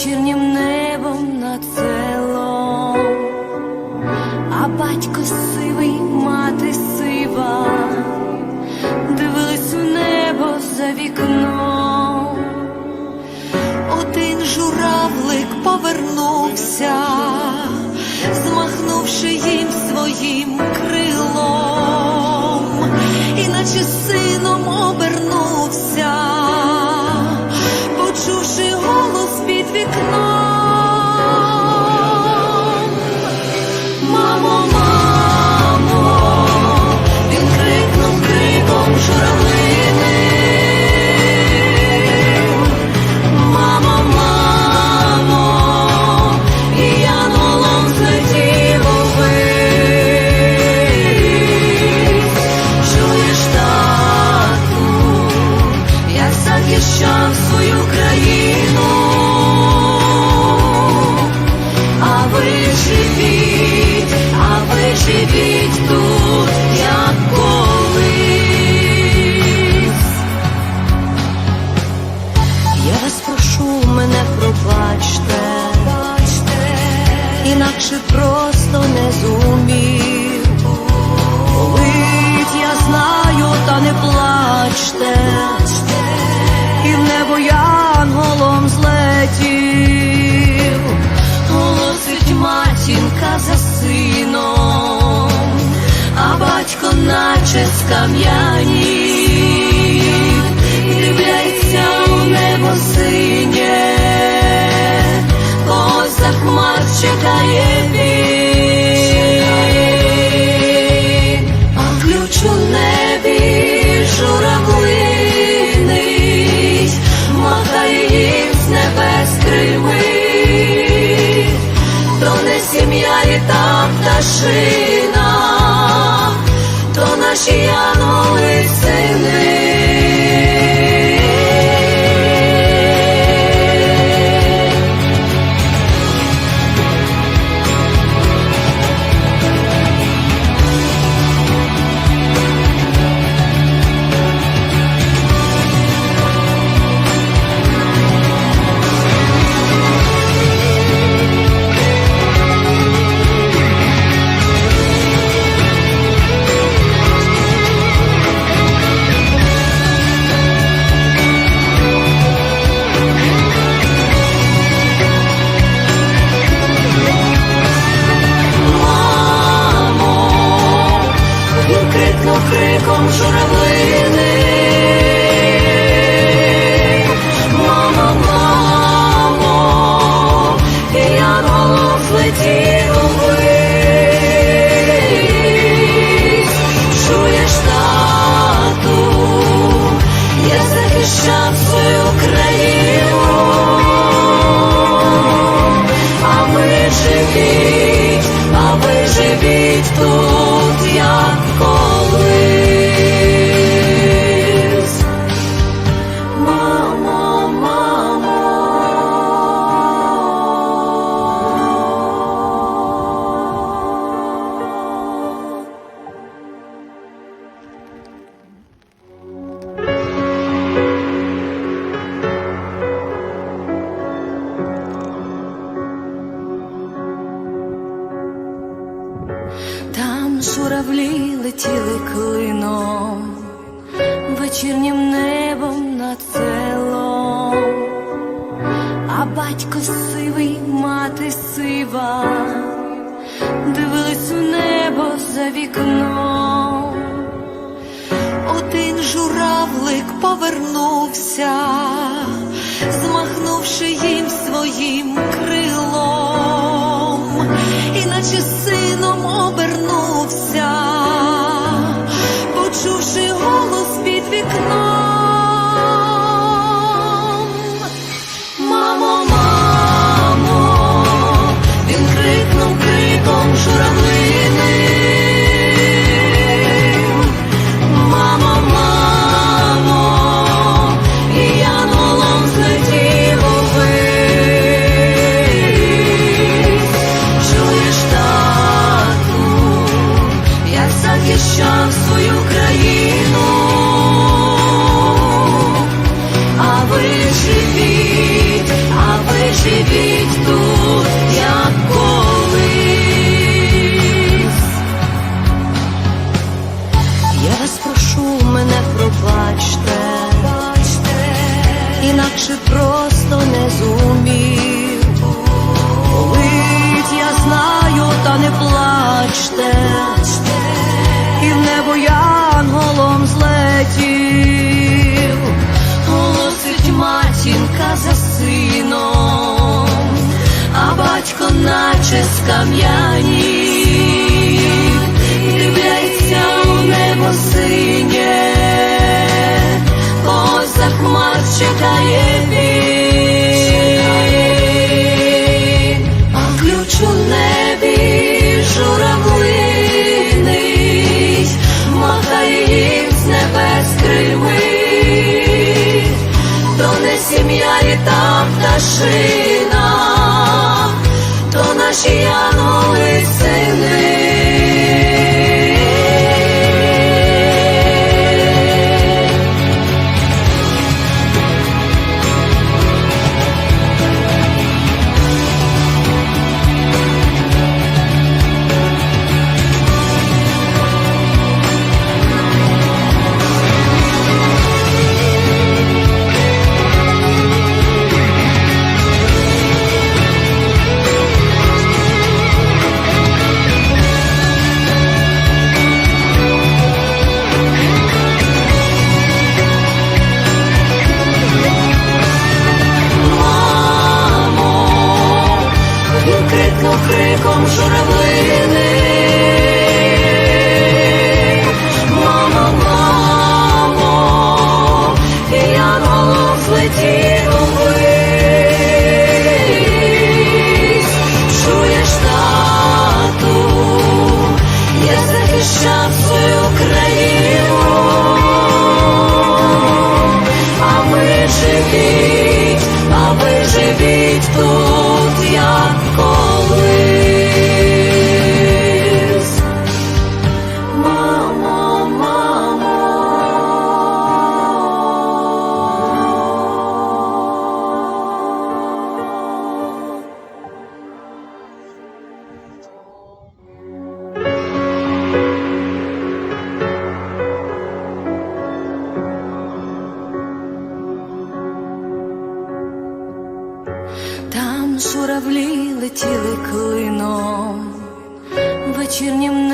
вечірнім небом над селом, а батько сивий, мати сива, дивились у небо за вікном. Один журавлик повернувся, змахнувши їм своїм крилом, іначе сином обернувся, голос Наче скам'янів, дивляється у небо синє, ось за хмар чекає він, а ключ у небі журавлиний, махає їм з небес крими, то не сім'я і та пташина, наші янголи сини. the. Журавлі летіли клином, вечірнім небом над селом, а батько сивий, мати сива, дивились у небо за вікном. Один журавлик повернувся, змахнувши їм своїм крилом, захотів, голосить матінка за сином, а батько наче скам'яні. Пташина, то наші янголи журавлі летіли клином, вечірнім.